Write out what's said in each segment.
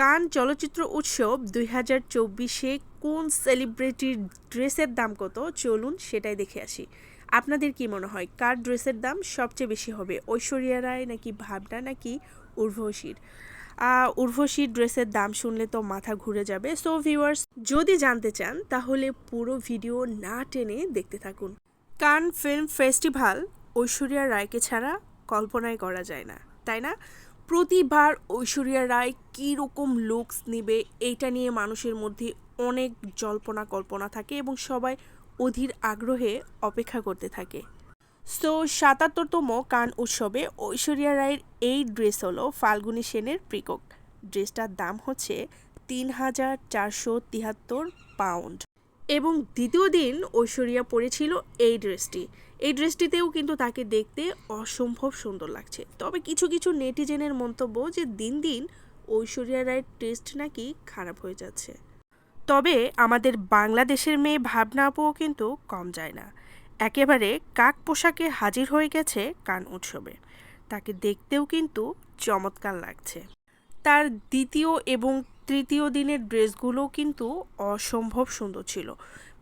কান চলচ্চিত্র উৎসব দুই হাজার চব্বিশে কোন সেলিব্রিটির ড্রেসের দাম কত? চলুন সেটাই দেখে আসি। আপনাদের কি মনে হয়, কার ড্রেসের দাম সবচেয়ে বেশি হবে? ঐশ্বরিয়া রায় নাকি ভাবনা নাকি উর্বশীর উর্বশীর ড্রেসের দাম শুনলে তো মাথা ঘুরে যাবে। সো ভিউয়ার্স যদি জানতে চান, তাহলে পুরো ভিডিও না টেনে দেখতে থাকুন। কান ফিল্ম ফেস্টিভ্যাল ঐশ্বরিয়া রায়কে ছাড়া কল্পনাই করা যায় না, তাই না? প্রতিবার ঐশ্বরিয়া রায় কীরকম লুকস নেবে, এইটা নিয়ে মানুষের মধ্যে অনেক জল্পনা কল্পনা থাকে এবং সবাই অধীর আগ্রহে অপেক্ষা করতে থাকে। সো সাতাত্তরতম কান উৎসবে ঐশ্বরিয়া রায়ের এই ড্রেস হলো ফাল্গুনী সেনের প্রিকক ড্রেসটার দাম হচ্ছে তিন হাজার চারশো তিয়াত্তর পাউন্ড এবং দ্বিতীয় দিন ঐশ্বরিয়া পরেছিল এই ড্রেসটি এই ড্রেসটিতেও কিন্তু তাকে দেখতে অসম্ভব সুন্দর লাগছে। তবে কিছু কিছু নেটিজেনের মন্তব্য যে দিন দিন ঐশ্বরিয়া রায়ের টেস্ট নাকি খারাপ হয়ে যাচ্ছে। তবে আমাদের বাংলাদেশের মেয়ে ভাবনা আপুও কিন্তু কম যায় না। একেবারে কাক পোশাকে হাজির হয়ে গেছে কান উৎসবে। তাকে দেখতেও কিন্তু চমৎকার লাগছে। তার দ্বিতীয় এবং তৃতীয় দিনের ড্রেসগুলো কিন্তু অসম্ভব সুন্দর ছিল।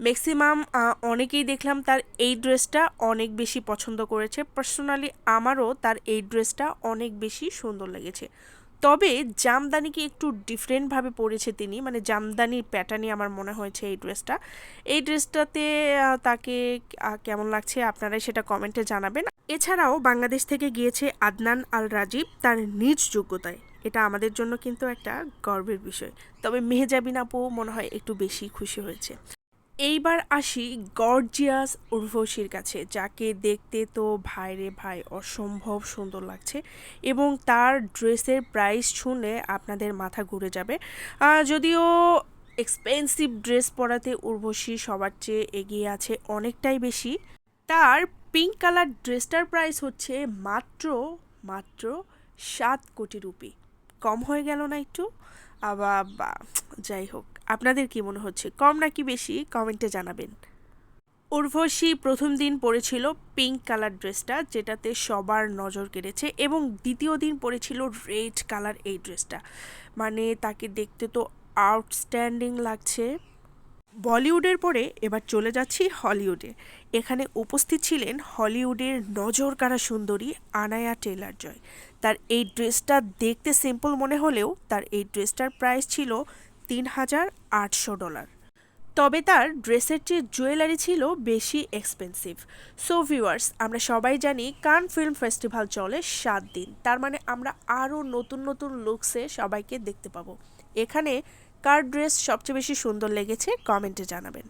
ম্যাক্সিমাম অনেকেই দেখলাম তার এই ড্রেসটা অনেক বেশি পছন্দ করেছে। পার্সোনালি আমারও তার এই ড্রেসটা অনেক বেশি সুন্দর লেগেছে। তবে জামদানিকে একটু ডিফারেন্টভাবে পরেছে তিনি? মানে জামদানির প্যাটার্নই আমার মনে হয়েছে এই ড্রেসটা। এই ড্রেসটাতে তাকে কেমন লাগছে আপনারাই সেটা কমেন্টে জানাবেন। এছাড়াও বাংলাদেশ থেকে গিয়েছে আদনান আল রাজীব তার নিজ যোগ্যতায়। এটা আমাদের জন্য কিন্তু একটা গর্বের বিষয়। তবে মেহজাবিন আপু মনে হয় একটু বেশি খুশি হয়েছে। এইবার আসি গর্জিয়াস উর্বশীর কাছে, যাকে দেখতে তো ভাইরে ভাই অসম্ভব সুন্দর লাগছে এবং তার ড্রেসের প্রাইস শুনলে আপনাদের মাথা ঘুরে যাবে। যদিও এক্সপেন্সিভ ড্রেস পরাতে উর্বশী সবার চেয়ে এগিয়ে আছে অনেকটাই বেশি। তার পিঙ্ক কালার ড্রেসটার প্রাইস হচ্ছে মাত্র মাত্র সাত কোটি রুপি। কম হয়ে গেল না একটু? আবার বা, যাই হোক, আপনাদের কি মনে হচ্ছে? কম নাকি বেশি? কমেন্টে জানাবেন। উর্বশী প্রথম দিন পরেছিল পিঙ্ক কালার ড্রেসটা, যেটাতে সবার নজর কেড়েছে, এবং দ্বিতীয় দিন পরেছিল রেড কালার এই ড্রেসটা। মানে তাকে দেখতে তো আউটস্ট্যান্ডিং লাগছে। বলিউডের পরে এবার চলে যাচ্ছি হলিউডে। এখানে উপস্থিত ছিলেন হলিউডের নজর কাড়া সুন্দরী আনায়া টেলার জয়। তার এই ড্রেসটা দেখতে সিম্পল মনে হলেও তার এই ড্রেসটার প্রাইস ছিল তিন হাজার আটশো ডলার। তবে তার ড্রেসের চেয়ে জুয়েলারি ছিল বেশি এক্সপেন্সিভ সো ভিউয়ার্স আমরা সবাই জানি কান ফিল্ম ফেস্টিভ্যাল চলে সাত দিন। তার মানে আমরা আরও নতুন নতুন লুকসে সবাইকে দেখতে পাবো। এখানে কার ড্রেস সবচেয়ে বেশি সুন্দর লেগেছে কমেন্টে জানাবেন।